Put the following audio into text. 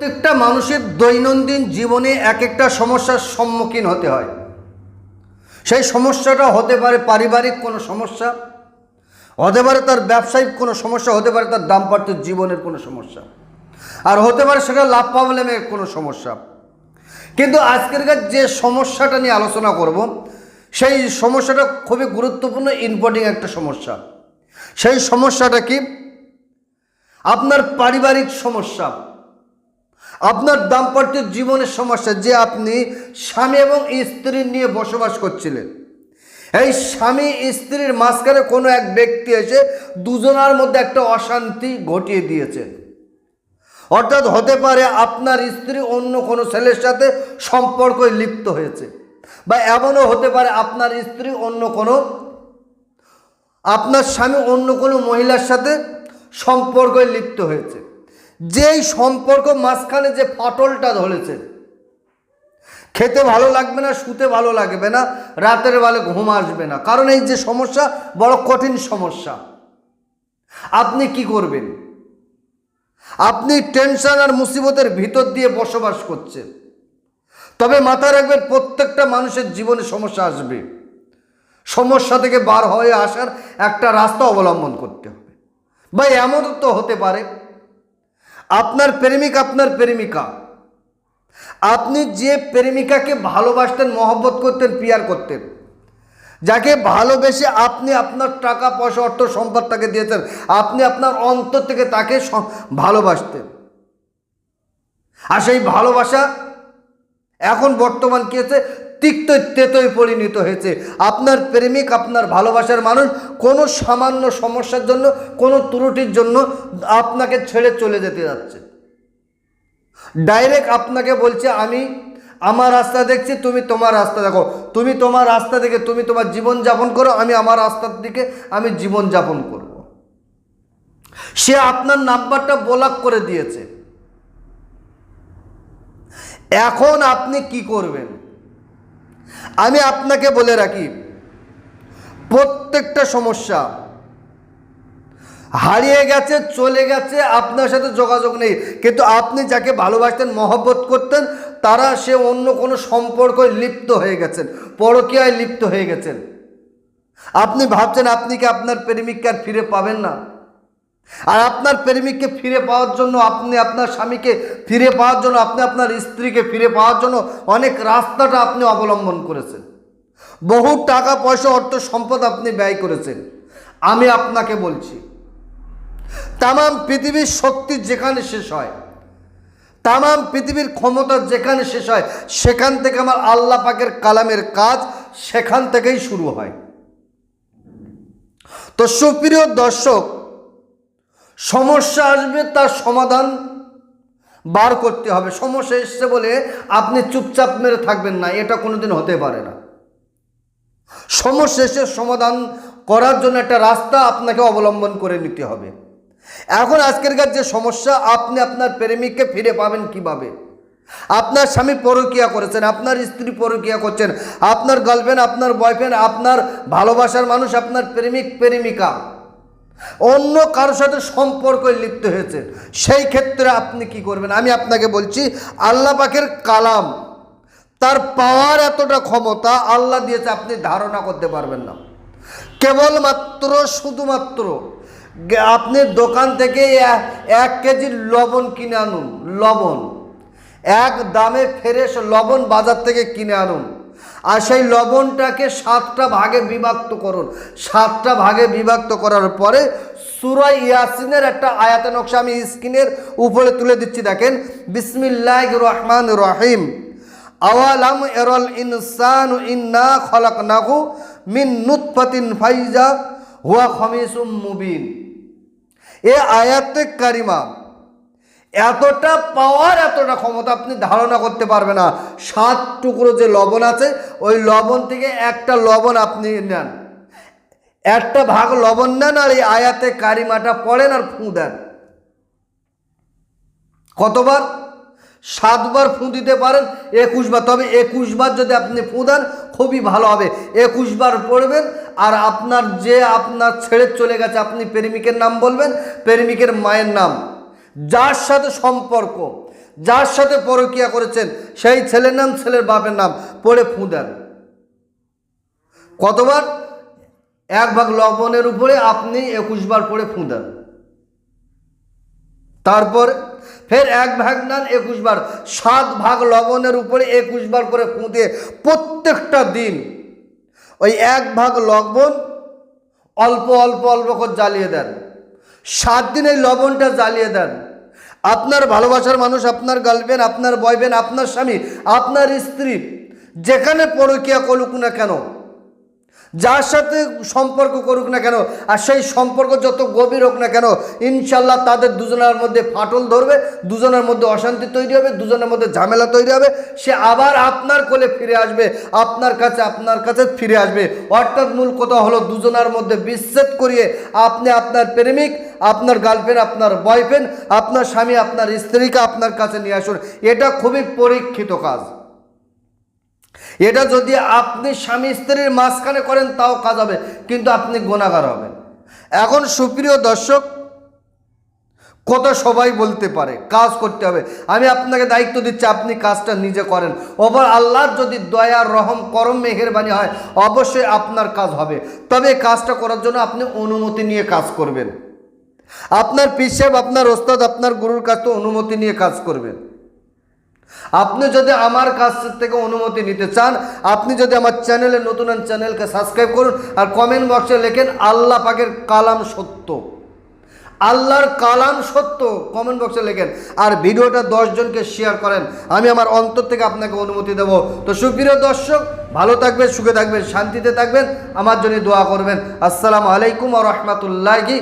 প্রত্যেকটা মানুষের দৈনন্দিন জীবনে এক একটা সমস্যার সম্মুখীন হতে হয়। সেই সমস্যাটা হতে পারে পারিবারিক কোনো সমস্যা, হতে পারে তার ব্যবসায়িক কোনো সমস্যা, হতে পারে তার দাম্পত্য জীবনের কোনো সমস্যা, আর হতে পারে সেটা লাভ প্রবলেমের কোনো সমস্যা। কিন্তু আজকেরকার যে সমস্যাটা নিয়ে আলোচনা করব, সেই সমস্যাটা খুবই গুরুত্বপূর্ণ ইম্পর্টিং একটা সমস্যা। সেই সমস্যাটা কি? আপনার পারিবারিক সমস্যা। আপনার দাম্পত্য জীবনের সমস্যা, যে আপনি স্বামী এবং স্ত্রী নিয়ে বসবাস করছিলেন। এই স্বামী, স্ত্রীর মাঝখানে কোনো এক ব্যক্তি এসে দুজনার মধ্যে একটা অশান্তি ঘটিয়ে দিয়েছে। অর্থাৎ হতে পারে আপনার স্ত্রী অন্য কোনো ছেলের সাথে সম্পর্কে লিপ্ত হয়েছে, বা এমনও হতে পারে আপনার স্ত্রী অন্য কোনো, আপনার স্বামী অন্য কোনো মহিলার সাথে সম্পর্কে লিপ্ত হয়েছে। যেই সম্পর্ক মাঝখানে যে ফাটলটা ধরেছে, খেতে ভালো লাগবে না, শুতে ভালো লাগবে না, রাতের বেলা ঘুম আসবে না। কারণ এই যে সমস্যা, বড় কঠিন সমস্যা। আপনি কি করবেন? আপনি টেনশন আর মুসিবতের ভিতর দিয়ে বসবাস করছেন। তবে মাথায় রাখবেন, প্রত্যেকটা মানুষের জীবনে সমস্যা আসবে। সমস্যা থেকে বার হয়ে আসার একটা রাস্তা অবলম্বন করতে হবে। বা এমন তো হতে পারে আপনার প্রেমিক আপনার প্রেমিকা। আপনি যে প্রেমিকাকে ভালোবাসতেন, মহব্বত করতেন, পিয়ার করতেন, যাকে ভালোবেসে আপনি আপনার টাকা, পয়সা, অর্থ, সম্পদ তাকে দিয়েছেন, আপনি আপনার অন্তর থেকে তাকে ভালোবাসতেন। আর সেই ভালোবাসা এখন বর্তমান কি হয়েছে তিক্ত তেতই পরিণত হয়েছে। আপনার প্রেমিক, আপনার ভালোবাসার মানুষ কোনো সামান্য সমস্যার জন্য, কোনো ত্রুটির জন্য আপনাকে ছেড়ে চলে যেতে যাচ্ছে। ডাইরেক্ট আপনাকে বলছে, আমি আমার রাস্তা দেখছি, তুমি তোমার রাস্তা দেখো। তুমি তোমার রাস্তা দেখে, তুমি তোমার জীবন যাপন করো, আমি আমার রাস্তার দিকে, আমি জীবন যাপন করব। সে আপনার নাম্বারটা ব্লক করে দিয়েছে। এখন আপনি কি করবেন? আমি আপনাকে বলে রাখি, প্রত্যেকটা সমস্যা হারিয়ে গেছে, চলে গেছে, আপনার সাথে যোগাযোগ নেই। কিন্তু আপনি যাকে ভালোবাসতেন, মহব্বত করতেন, তারা সে অন্য কোনো সম্পর্কে লিপ্ত হয়ে গেছেন, পরকীয়ায় লিপ্ত হয়ে গেছেন। আপনি ভাবছেন, আপনি কি আপনার প্রেমিককে আর ফিরে পাবেন না? আর আপনার প্রেমিককে ফিরে পাওয়ার জন্য, আপনি আপনার স্বামীকে ফিরে পাওয়ার জন্য, আপনি আপনার স্ত্রীকে ফিরে পাওয়ার জন্য অনেক রাস্তাটা আপনি অবলম্বন করেছেন। বহু টাকা, পয়সা, অর্থ সম্পদ আপনি ব্যয় করেছেন। আমি আপনাকে বলছি, তামাম পৃথিবীর শক্তি যেখানে শেষ হয়, তামাম পৃথিবীর ক্ষমতা যেখানে শেষ হয়, সেখান থেকে আমার আল্লাহ পাকের কালামের কাজ সেখান থেকেই শুরু হয়। তো সুপ্রিয় দর্শক সমস্যা আসবে, তার সমাধান বার করতে হবে। সমস্যা এসছে বলে আপনি চুপচাপ মেরে থাকবেন না, এটা কোনোদিন হতে পারে না। সমস্যা এসে সমাধান করার জন্য একটা রাস্তা আপনাকে অবলম্বন করে নিতে হবে। এখন আজকেরকার যে সমস্যা, আপনি আপনার প্রেমিককে ফিরে পাবেন কীভাবে? আপনার স্বামী পরকিয়া করেছেন, আপনার স্ত্রী পরকিয়া করছেন, আপনার গার্লফ্রেন্ড আপনার বয়ফ্রেন্ড আপনার ভালোবাসার মানুষ, আপনার প্রেমিক, প্রেমিকা। অন্য কারোর সাথে সম্পর্ক লিপ্ত হয়েছে। সেই ক্ষেত্রে আপনি কি করবেন? আমি আপনাকে বলছি, আল্লাহ পাকের কালাম, তার পাওয়ার এতটা ক্ষমতা আল্লাহ দিয়েছে, আপনি ধারণা করতে পারবেন না। কেবলমাত্র, শুধুমাত্র, আপনি দোকান থেকে এক কেজি লবণ কিনে আনুন, লবণ। এক দামে ফ্রেশ লবণ বাজার থেকে কিনে আনুন। আর সেই লবণটাকে সাতটা ভাগে বিভক্ত করুন। সাতটা ভাগে বিভক্ত করার পরে সুরাই ইয়াসিনের একটা আয়াত নকশা আমি স্ক্রিনের উপরে তুলে দিচ্ছি, দেখেন। বিসমিল্লাহ রহমান রহিম। আওয়ালাম এরল ইনসান ইন্না খলাকনাহু মিন নুতফাতিন ফাইজা, হুয়া খমিসুম মুবিন। এ আয়াতে কারিমা এতটা পাওয়ার এতটা ক্ষমতা আপনি ধারণা করতে পারবে না। সাত টুকরো যে লবণ আছে, ওই লবণ থেকে একটা লবণ আপনি নেন। একটা ভাগ লবণ নেন আর এই আয়াতে কারিমাটা পড়েন আর ফুঁ দেন। কতবার? সাতবার ফুঁ দিতে পারেন একুশ বার তবে একুশ বার যদি আপনি ফুঁ দেন, খুবই ভালো হবে। একুশ বার পড়বেন আর আপনার যে আপনার ছেড়ে চলে গেছে, আপনি প্রেমিকের নাম বলবেন, প্রেমিকের মায়ের নাম। যার সাথে সম্পর্ক, যার সাথে পরকিয়া করেছেন, সেই ছেলের নাম, ছেলের বাপের নাম পড়ে ফুঁ দেন। কতবার? এক ভাগ লবণের উপরে আপনি একুশ বার পড়ে ফুঁ দেন। তারপর ফের এক ভাগ নেন একুশ বার, সাত ভাগ লবণের উপরে একুশ বার করে ফুঁ দিয়ে প্রত্যেকটা দিন ওই এক ভাগ লবণ অল্প অল্প অল্প করে জ্বালিয়ে দেন। সাত দিনের লবণটা জ্বালিয়ে দেন। আপনার ভালোবাসার মানুষ, আপনার গার্লফ্রেন্ড, আপনার বয়ফ্রেন্ড, আপনার স্বামী, আপনার স্ত্রী, যেখানে পরকিয়া করুক না কেন, যার সাথে সম্পর্ক করুক না কেন, আর সেই সম্পর্ক যত গভীর হোক না কেন, ইনশাল্লাহ তাদের দুজনের মধ্যে ফাটল ধরবে, দুজনের মধ্যে অশান্তি তৈরি হবে, দুজনের মধ্যে ঝামেলা তৈরি হবে। সে আবার আপনার কোলে ফিরে আসবে, আপনার কাছে আপনার কাছে ফিরে আসবে। অর্থাৎ মূল কথা হলো দুজনের মধ্যে বিচ্ছেদ করিয়ে আপনি আপনার প্রেমিক আপনার গার্লফ্রেন্ড আপনার বয়ফ্রেন্ড আপনার স্বামী, আপনার স্ত্রীকে আপনার কাছে নিয়ে আসুন। এটা খুবই পরীক্ষিত কাজ। এটা যদি আপনি স্বামী স্ত্রীর মাঝখানে করেন, তাও কাজ হবে, কিন্তু আপনি গোনাগার হবেন। এখন সুপ্রিয় দর্শক, কথা সবাই বলতে পারে, কাজ করতে হবে। আমি আপনাকে দায়িত্ব দিচ্ছি, আপনি কাজটা নিজে করেন। ওপর আল্লাহর যদি দয়া, রহম, করম, মেহেরবানি হয়, অবশ্যই আপনার কাজ হবে। তবে কাজটা করার জন্য আপনি অনুমতি নিয়ে কাজ করবেন। আপনার পিসেব আপনার ওস্তাদ, আপনার গুরুর কাছ থেকে অনুমতি নিয়ে কাজ করবেন। আপনি যদি আমার কাছ থেকে অনুমতি নিতে চান, আপনি যদি আমার চ্যানেলে নতুন চ্যানেলকে সাবস্ক্রাইব করুন আর কমেন্ট বক্সে লেখেন, আল্লাহ পাকের কালাম সত্য। আল্লাহর কালাম সত্য কমেন্ট বক্সে লেখেন। আর ভিডিওটা দশজনকে শেয়ার করেন, আমি আমার অন্তর থেকে আপনাকে অনুমতি দেব। তো সুপ্রিয় দর্শক, ভালো থাকবেন, সুখে থাকবেন, শান্তিতে থাকবেন, আমার জন্য দোয়া করবেন। আসসালামু আলাইকুম আ রহমতুল্লাহি